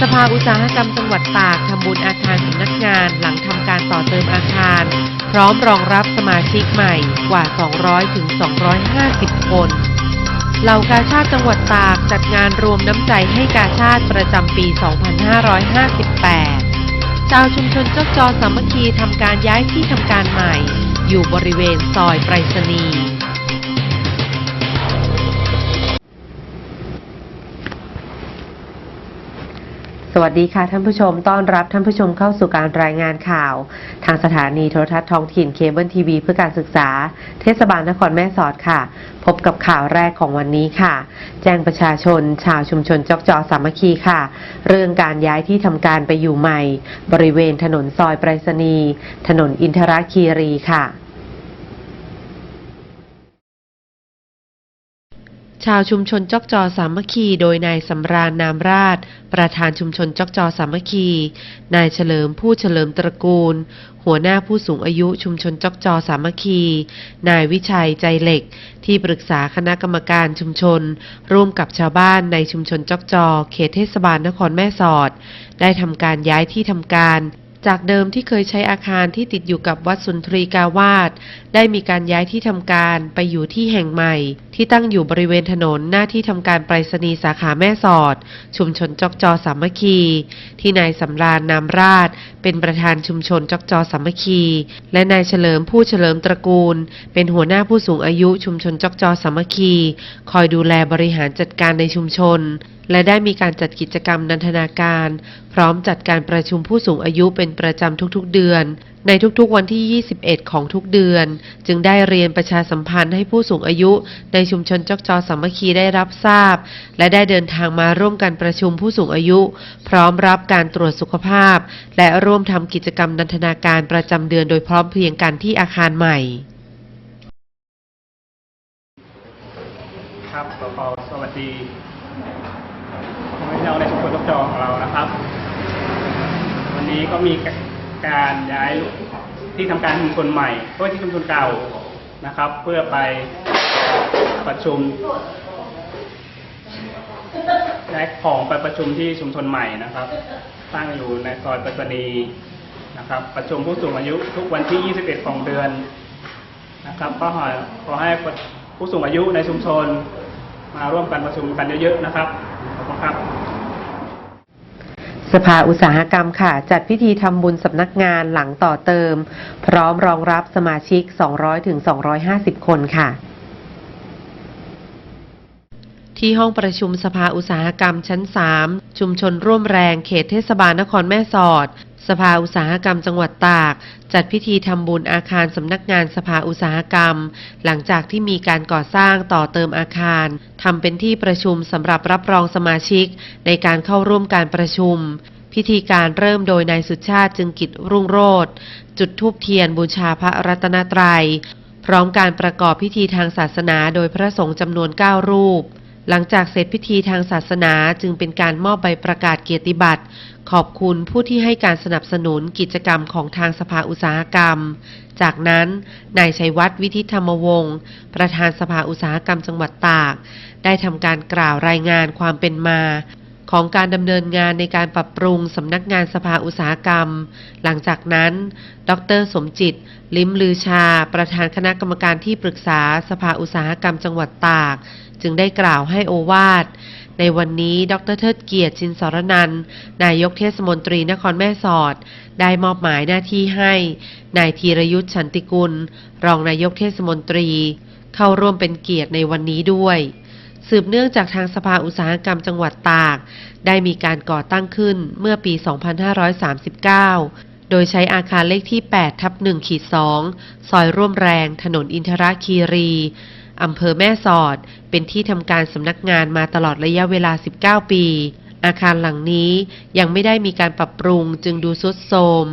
สภาอุตสาหกรรมจังหวัดตากทำบุญอาคารสำนักงานหลังทำการต่อเติมอาคาร พร้อมรองรับสมาชิกใหม่กว่า 200ถึง250 คนเหล่ากาชาติจังหวัดตากจัดงานรวมน้ำใจให้กาชาติประจำปี 2558 ชาวชุมชนเจ้าจอสามัคคีทำการย้ายที่ทำการใหม่ อยู่บริเวณซอยไปรษณีย์ สวัสดีค่ะท่านผู้ชม ต้อนรับท่านผู้ชมเข้าสู่การรายงานข่าว ทางสถานีโทรทัศน์ท้องถิ่นเคเบิลทีวีเพื่อการศึกษา เทศบาลนครแม่สอดค่ะ พบกับข่าวแรกของวันนี้ค่ะ แจ้งประชาชน ชาวชุมชนจอกจอสามัคคีค่ะ เรื่องการย้ายที่ทำการไปอยู่ใหม่ บริเวณถนนซอยไปรษณีย์ถนนอินทรคีรีค่ะ ชาวชุมชนจอกจอสามัคคี โดยนายสำราญนามราช ประธานชุมชนจอกจอสามัคคี นายเฉลิมผู้เฉลิมตระกูล หัวหน้าผู้สูงอายุชุมชนจอกจอสามัคคี นายวิชัยใจเหล็ก ที่ปรึกษาคณะกรรมการชุมชน ร่วมกับชาวบ้านในชุมชนจอกจอ เขตเทศบาลนครแม่สอด ได้ทำการย้ายที่ทำการ จากเดิมที่เคยใช้อาคารที่ติดอยู่กับวัดสุนทรีกาวาสได้มีการย้ายที่ทำการไปอยู่ที่แห่งใหม่ ที่ตั้งอยู่บริเวณถนนหน้าที่ทำการไปรษณีย์สาขาแม่สอด ชุมชนจอกจอสามัคคี ที่นายสำราญนามราช เป็นประธานชุมชนจอกจอสามัคคี และนายเฉลิมผู้เฉลิมตระกูล เป็นหัวหน้าผู้สูงอายุชุมชนจอกจอสามัคคี คอยดูแลบริหารจัดการในชุมชน และได้มีการจัดกิจกรรมนันทนาการ พร้อมจัดการประชุมผู้สูงอายุเป็นประจำทุกๆเดือน ในทุกๆวันที่ 21 ของทุกเดือน จึงได้เรียนประชาสัมพันธ์ให้ผู้สูงอายุ ในชุมชนจอกจอสามัคคีได้รับทราบ และได้เดินทางมาร่วมกันประชุมผู้สูงอายุ พร้อมรับการตรวจสุขภาพ และร่วมทำกิจกรรมนันทนาการประจำเดือนโดยพร้อมเพรียงกันที่อาคารใหม่ครับขอสวัสดี น้องในชุมชนตกจอของเรานะครับ วันนี้ก็มีการย้ายที่ทำการชุมชนใหม่เพื่อที่ชุมชนเก่านะครับ เพื่อไปประชุมย้ายของไปประชุมที่ชุมชนใหม่นะครับ ตั้งอยู่ในซอยปัตตานีนะครับ ประชุมผู้สูงอายุทุกวันที่ 21 ของเดือนนะครับ ก็ขอขอให้ผู้สูงอายุในชุมชนมาร่วมกันประชุมกันเยอะๆนะครับ สภาอุตสาหกรรมค่ะ จัดพิธีทำบุญสำนักงานหลังต่อเติม พร้อมรองรับสมาชิก 200ถึง250 คนค่ะ ที่ห้องประชุมสภาอุตสาหกรรมชั้น 3 ชุมชนร่วมแรงเขตเทศบาลนครแม่สอด สภาอุตสาหกรรมจังหวัดตาก จัดพิธีทำบุญอาคารสำนักงานสภาอุตสาหกรรม หลังจากที่มีการก่อสร้างต่อเติมอาคารทำเป็นที่ประชุมสำหรับรับรองสมาชิก ในการเข้าร่วมการประชุม พิธีการเริ่มโดยนายสุชาติจึงกิจรุ่งโรจน์จุดธูปเทียนบูชาพระรัตนตรัย พร้อมการประกอบพิธีทางศาสนาโดยพระสงฆ์จำนวน 9 รูป หลังจากเสร็จพิธีทางศาสนาจึงเป็นการมอบใบประกาศเกียรติบัตร ขอบคุณผู้ที่ให้การสนับสนุนกิจกรรมของทางสภาอุตสาหกรรม จากนั้น นายชัยวัฒน์วิทิธรรมวงศ์ประธานสภาอุตสาหกรรมจังหวัดตาก ได้ทำการกล่าวรายงานความเป็นมาของการดำเนินงานในการปรับปรุงสำนักงานสภาอุตสาหกรรม หลังจากนั้น ดร สมจิต ลิ้มลือชา ประธานคณะกรรมการที่ปรึกษาสภาอุตสาหกรรมจังหวัดตาก จึงได้กล่าวให้โอวาท ในวันนี้ดรเทิดเกียรติชินสรนัน นายกเทศมนตรีนครแม่สอด ได้มอบหมายหน้าที่ให้ นายธีรยุทธ์ฉันติกุล รองนายกเทศมนตรี เข้าร่วมเป็นเกียรติในวันนี้ด้วยสืบเนื่องจากทางสภาอุตสาหกรรมจังหวัดตาก ได้มีการก่อตั้งขึ้นเมื่อปี 2539 โดยใช้อาคารเลขที่ 8 ทับ1ขีด2ซอยร่วมแรง ถนนอินทราคีรี อำเภอแม่สอด เป็นที่ทำการสำนักงานมาตลอดระยะเวลา 19 ปี อาคารหลังนี้ยังไม่ได้มีการปรับปรุงจึงดูสุดโทรม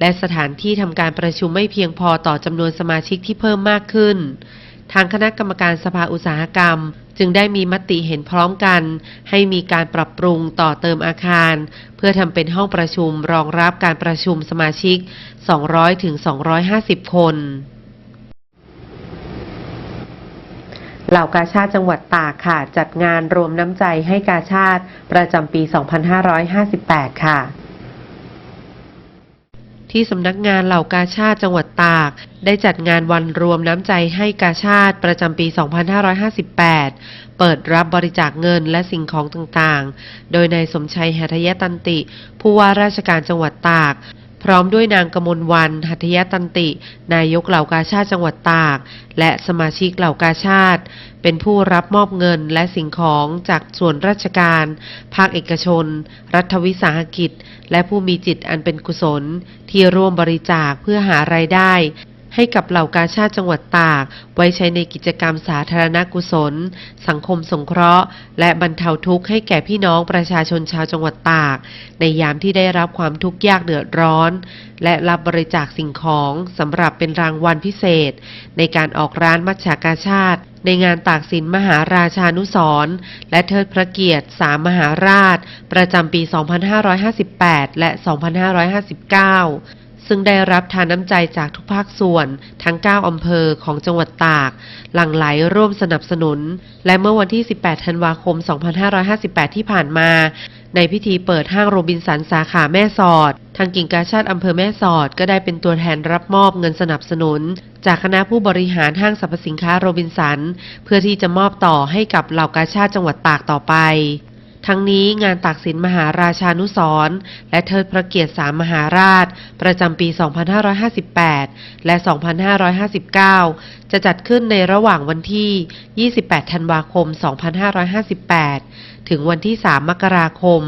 และสถานที่ทำการประชุมไม่เพียงพอต่อจำนวนสมาชิกที่เพิ่มมากขึ้น ทางคณะกรรมการสภาอุตสาหกรรม จึงได้มีมติเห็นพร้อมกัน ให้มีการปรับปรุงต่อเติมอาคาร เพื่อทำเป็นห้องประชุมรองรับการประชุมสมาชิก 200ถึง250 คน เหล่ากาชาติจังหวัดตากค่ะ จัดงานรวมน้ำใจให้กาชาติประจำปี 2558 ค่ะ ที่สำนักงานเหล่ากาชาติจังหวัดตาก ได้จัดงานวันรวมน้ำใจให้กาชาติประจำปี 2558 เปิดรับบริจาคเงินและสิ่งของต่างๆ โดยนายสมชัยหัตยตันติ ผู้ว่าราชการจังหวัดตาก พร้อมด้วยนางกมลวัน หัตยตันติ นายกเหล่ากาชาติจังหวัดตาก และสมาชิกเหล่ากาชาติ เป็นผู้รับมอบเงินและสิ่งของจากส่วนราชการ ภาคเอกชน รัฐวิสาหกิจ และผู้มีจิตอันเป็นกุศล ที่ร่วมบริจาคเพื่อหารายได้ ให้กับเหล่ากาชาติจังหวัดตาก ไว้ใช้ในกิจกรรมสาธารณกุศล สังคมสงเคราะห์ และบรรเทาทุกข์ให้แก่พี่น้องประชาชนชาวจังหวัดตาก ในยามที่ได้รับความทุกข์ยากเดือดร้อน และรับบริจาคสิ่งของสำหรับเป็นรางวัลพิเศษ ในการออกร้านมัชฌากาชาติในงานตากสินมหาราชานุสรและเทิดพระเกียรติสามมหาราช ประจำปี 2558 และ 2559 ซึ่งได้รับทานน้ำใจจากทุกภาคส่วน ทั้ง 9 อำเภอของจังหวัดตาก หลั่งไหลร่วมสนับสนุน และเมื่อวันที่ 18 ธันวาคม 2558 ที่ผ่านมา ในพิธีเปิดห้างโรบินสันสาขาแม่สอด ทางกิ่งกาชาติอำเภอแม่สอด ก็ได้เป็นตัวแทนรับมอบเงินสนับสนุน จากคณะผู้บริหารห้างสรรพสินค้าโรบินสัน เพื่อที่จะมอบต่อให้กับเหล่ากาชาติจังหวัดตากต่อไป ทั้งนี้งานตากสินมหาราชานุสร์และเทิดพระเกียรติสามมหาราช ประจำปี 2558 และ 2559 จะจัดขึ้นในระหว่างวันที่ 28 ธันวาคม 2558 ถึงวันที่ 3 มกราคม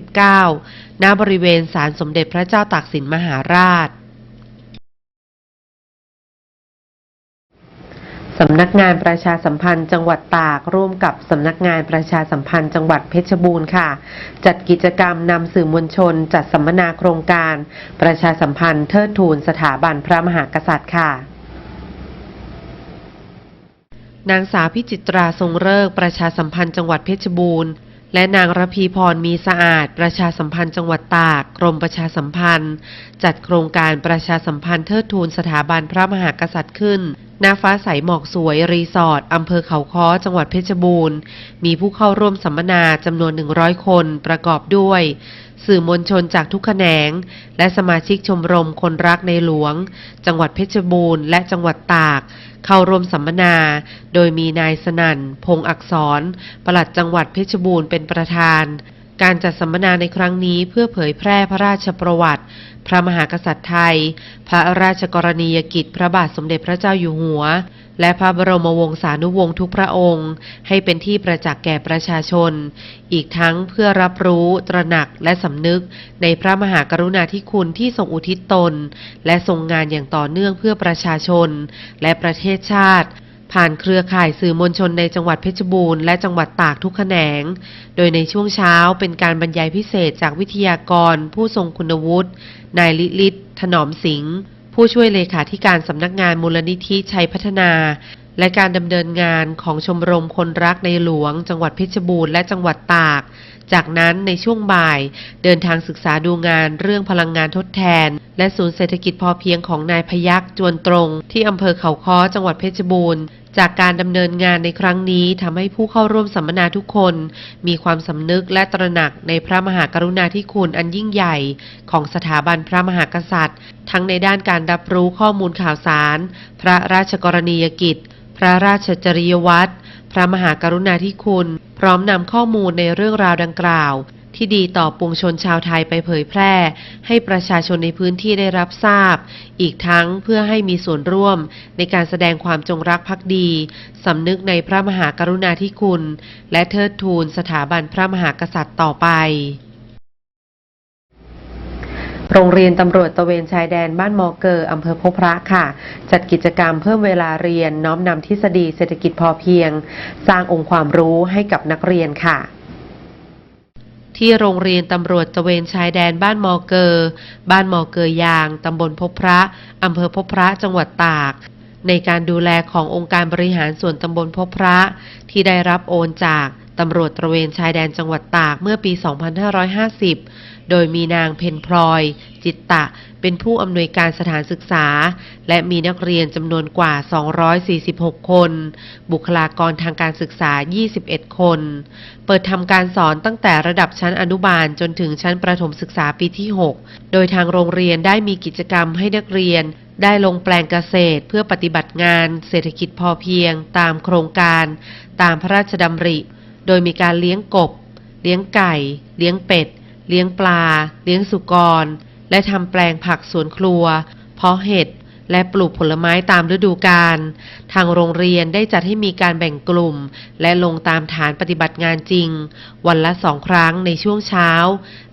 2559 ณ บริเวณศาลสมเด็จพระเจ้าตากสินมหาราช สำนักงานประชาสัมพันธ์จังหวัดตากร่วมกับสำนักงานประชาสัมพันธ์จังหวัดเพชรบูรณ์ค่ะ จัดกิจกรรมนำสื่อมวลชน จัดสัมมนาโครงการ ประชาสัมพันธ์เทิดทูนสถาบันพระมหากษัตริย์ค่ะนางสาวพิจิตราทรงเลิกประชาสัมพันธ์จังหวัดเพชรบูรณ์และนางระพีพรมีสะอาด ประชาสัมพันธ์จังหวัดตาก กรมประชาสัมพันธ์ จัดโครงการประชาสัมพันธ์เทิดทูนสถาบันพระมหากษัตริย์ขึ้น ณฟ้าใสหมอกสวย รีสอร์ทอำเภอเขาค้อจังหวัดเพชรบูรณ์ มีผู้เข้าร่วมสัมมนาจำนวน 100 คนประกอบด้วย สื่อมวลชนจากทุกแขนง และสมาชิกชมรมคนรักในหลวง จังหวัดเพชรบูรณ์และจังหวัดตาก เข้าร่วมสัมมนา โดยมีนายสนั่น พงศ์อักษร ปลัดจังหวัดเพชรบูรณ์เป็นประธาน การจัดสัมมนาในครั้งนี้เพื่อเผยแพร่พระราชประวัติ พระมหากษัตริย์ไทย พระราชกรณียกิจพระบาทสมเด็จพระเจ้าอยู่หัว และพระบรมวงศานุวงศ์ทุกพระองค์ ให้เป็นที่ประจักษ์แก่ประชาชน อีกทั้งเพื่อรับรู้ ตระหนักและสำนึกในพระมหากรุณาธิคุณที่ทรงอุทิศตน และทรงงานอย่างต่อเนื่องเพื่อประชาชน และประเทศชาติ ผ่านเครือข่ายสื่อมวลชนในจังหวัดเพชรบูรณ์และจังหวัดตากทุกแขนง โดยในช่วงเช้าเป็นการบรรยายพิเศษจากวิทยากร ผู้ทรงคุณวุฒิ นายลิลิตถนอมสิงห์ผู้ช่วยเลขาธิการสำนักงานมูลนิธิชัยพัฒนา และการดำเนินงานของชมรมคนรักในหลวง จังหวัดเพชรบูรณ์และจังหวัดตาก จากนั้นในช่วงบ่าย เดินทางศึกษาดูงานเรื่องพลังงานทดแทน และศูนย์เศรษฐกิจพอเพียงของนายพยักจวนตรง ที่อำเภอเขาค้อจังหวัดเพชรบูรณ์ จากการดำเนินงานในครั้งนี้ทำให้ผู้เข้าร่วมสัมมนาทุกคน มีความสำนึกและตระหนักในพระมหากรุณาธิคุณอันยิ่งใหญ่ ของสถาบันพระมหากษัตริย์ ทั้งในด้านการรับรู้ข้อมูลข่าวสาร พระราชกรณียกิจ พระราชจริยวัตรพระมหากรุณาธิคุณ พร้อมนำข้อมูลในเรื่องราวดังกล่าว ที่ดีต่อปวงชนชาวไทยไปเผยแพร่ ให้ประชาชนในพื้นที่ได้รับทราบ อีกทั้งเพื่อให้มีส่วนร่วมในการแสดงความจงรักภักดีสำนึกในพระมหากรุณาธิคุณ และเทิดทูนสถาบันพระมหากษัตริย์ต่อไปโรงเรียนตำรวจตระเวนชายแดนบ้านมอเกอร์อำเภอพบพระค่ะ จัดกิจกรรมเพิ่มเวลาเรียนน้อมนำทฤษฎีเศรษฐกิจพอเพียง สร้างองค์ความรู้ให้กับนักเรียนค่ะ ที่โรงเรียนตำรวจตะเวนชายแดนบ้านมอเกอร์บ้านมอเกอร์ยาง ตำบลพบพระอำเภอพบพระจังหวัดตาก ในการดูแลขององค์การบริหารส่วนตำบลพบพระ ที่ได้รับโอนจากตำรวจตระเวนชายแดนจังหวัดตากเมื่อปี 2550 โดยมีนางเพนพลอย จิตตะ เป็นผู้อำนวยการสถานศึกษา และมีนักเรียนจำนวนกว่า 246 คน บุคลากรทางการศึกษา 21 คน เปิดทำการสอนตั้งแต่ระดับชั้นอนุบาลจนถึงชั้นประถมศึกษาปีที่ 6 โดยทางโรงเรียนได้มีกิจกรรมให้นักเรียนได้ลงแปลงเกษตรเพื่อปฏิบัติงานเศรษฐกิจพอเพียง ตามโครงการ ตามพระราชดำริ โดยมีการเลี้ยงกบ เลี้ยงไก่ เลี้ยงเป็ด เลี้ยงปลา เลี้ยงสุกร และทำแปลงผักสวนครัว เพาะเห็ด และปลูกผลไม้ตามฤดูกาล ทางโรงเรียนได้จัดให้มีการแบ่งกลุ่ม และลงตามฐานปฏิบัติงานจริง วันละสองครั้งในช่วงเช้า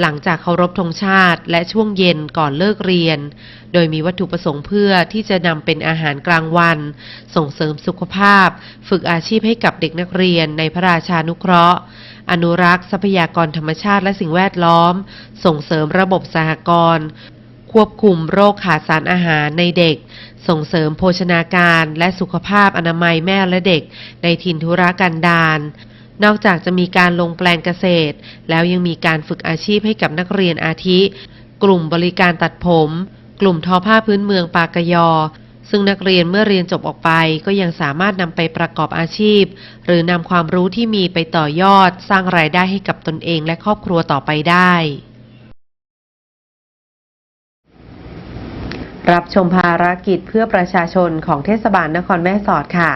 หลังจากเคารพธงชาติ และช่วงเย็นก่อนเลิกเรียน โดยมีวัตถุประสงค์เพื่อที่จะนำเป็นอาหารกลางวัน ส่งเสริมสุขภาพ ฝึกอาชีพให้กับเด็กนักเรียนในพระราชานุเคราะห์ อนุรักษ์ทรัพยากรธรรมชาติและสิ่งแวดล้อม ส่งเสริมระบบสหกรณ์ ควบคุมโรคขาดสารอาหารในเด็ก ส่งเสริมโภชนาการและสุขภาพอนามัยแม่และเด็ก ในถิ่นธุรกันดารนอกจากจะมีการลงแปลงเกษตร แล้วยังมีการฝึกอาชีพให้กับนักเรียนอาทิ กลุ่มบริการตัดผม กลุ่มทอผ้าพื้นเมืองปากยอ ซึ่งนักเรียนเมื่อเรียนจบออกไป ก็ยังสามารถนำไปประกอบอาชีพ หรือนำความรู้ที่มีไปต่อยอด สร้างรายได้ให้กับตนเองและครอบครัวต่อไปได้ รับชมภารกิจเพื่อประชาชนของเทศบาลนครแม่สอดค่ะ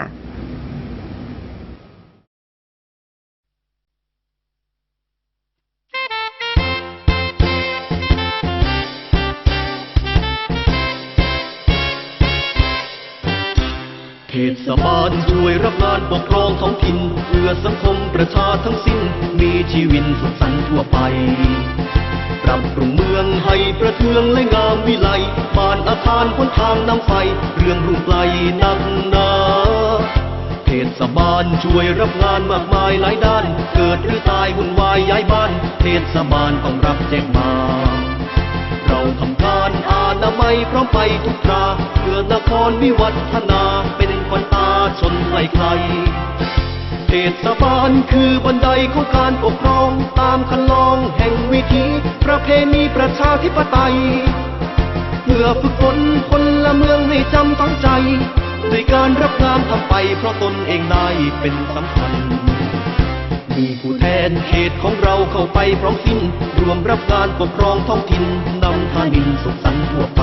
เทศบาลช่วยรับงานปกครองท้องถิ่นเพื่อสังคมประชาทั้งสิ้น มีชีวิตสุขสันต์ทั่วไปปรับปรุงเมืองให้ประเทืองและงามวิไลบ้านอาคารพ้นทางน้ำไฟ เรื่องรุ่งไกลนักนาเทศบาลช่วยรับงานมากมายหลายด้าน เกิดหรือตายวุ่นวายย้ายบ้าน เทศบาลต้องรับแจ้งมาเราทำการอานาไมัยพร้อมไปทุกคราเพื่อนครวิวัฒนาเป็นาชนใครใคร เทศบาลคือบันไดของการปกครอง ตามคันลองแห่งวิถีประเพณีประชาธิปไตย เพื่อฝึกฝนคนละเมืองให้จำฝังใจด้วยการรับงานทำไปเพราะตนเองได้เป็นสำคัญ มีผู้แทนเขตของเราเข้าไปพร้อมสิ้น รวมรับการปกครองท้องถิ่นนำทานินสุขสันต์ทั่วไป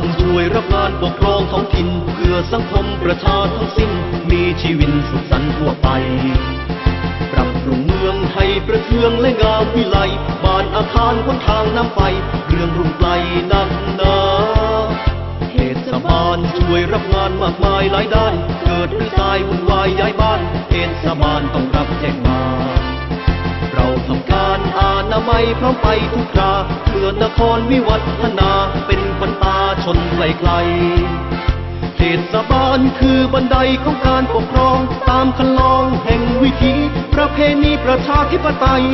าลช่วยรับงานปกครองท้องถิ่นเพื่อสังคมประชาทั้งสิ้น มีชีวิตสุขสันต์ทั่วไป ปรับปรุงเมืองให้ประเทืองและงามวิไลบ้านอาคารพ้นทางน้ำไฟเรื่องรุ่งไกลนักหนาเทศบาลช่วยรับงานมากมายหลายด้าน เกิดหรือตายวุ่นวายย้ายบ้านเทศบาลต้องรับแจ้งมา เราทำการอานาไมัยพร้อมไปทุกคราเพื่อนครวิวัฒนาเป็นขวัญตาชนไกลๆเทศบาลคือบันไดของการปกครอง ตามคันลองแห่งวิถีประเพณีประชาธิปไตย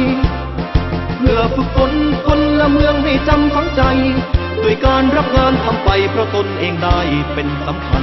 เพื่อฝึกฝนคนละเมืองให้จำฝังใจด้วยการรับงานทำไปเพราะตนเองได้เป็นสำคัญ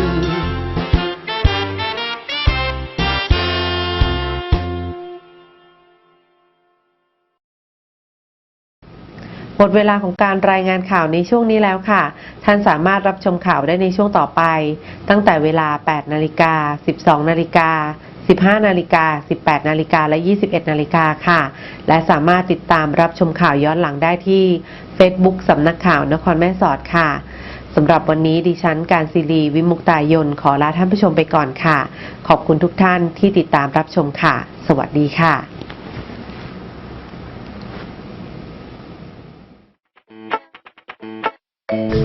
มดเวลาของการรายงานข่าวในช่วงนี้แล้วค่ะ ท่านสามารถรับชมข่าวได้ในช่วงต่อไป ตั้งแต่เวลา 8 นาฬิกา 12 นาฬิกา15นาฬิกา 18 นาฬิกา และ 21 นาฬิกาค่ะ และสามารถติดตามรับชมข่าวย้อนหลังได้ที่ Facebook สำนักข่าวนครแม่สอดค่ะ สำหรับวันนี้ดิฉันการศิรีวิมุกตายน ขอลาท่านผู้ชมไปก่อนค่ะ ขอบคุณทุกท่านที่ติดตามรับชมค่ะ สวัสดีค่ะ เ